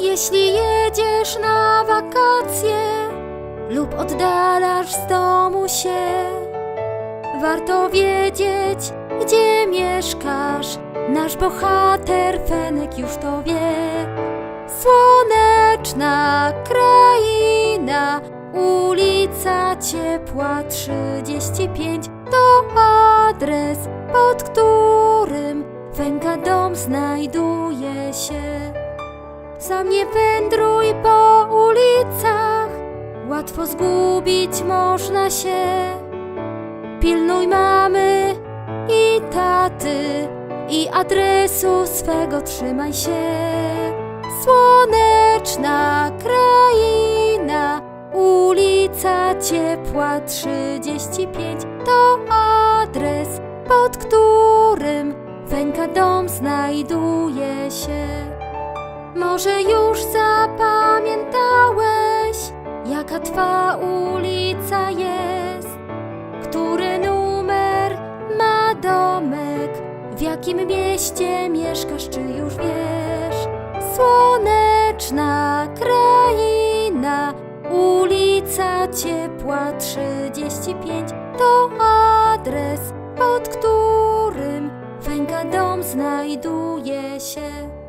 Jeśli jedziesz na wakacje lub oddalasz z domu się, warto wiedzieć, gdzie mieszkasz. Nasz bohater Fenek już to wie. Słoneczna kraina, ulica Ciepła 35 to adres, pod którym Fenka dom znajduje się. Sam nie wędruj po ulicach, łatwo zgubić można się. Pilnuj mamy i taty i adresu swego trzymaj się. Słoneczna kraina, ulica Ciepła 35 to adres, pod którym Fenka dom znajduje się. Może już zapamiętałeś, jaka twa ulica jest, który numer ma domek, w jakim mieście mieszkasz, czy już wiesz? Słoneczna kraina, ulica Ciepła 35 to adres, pod którym Fenka dom znajduje się.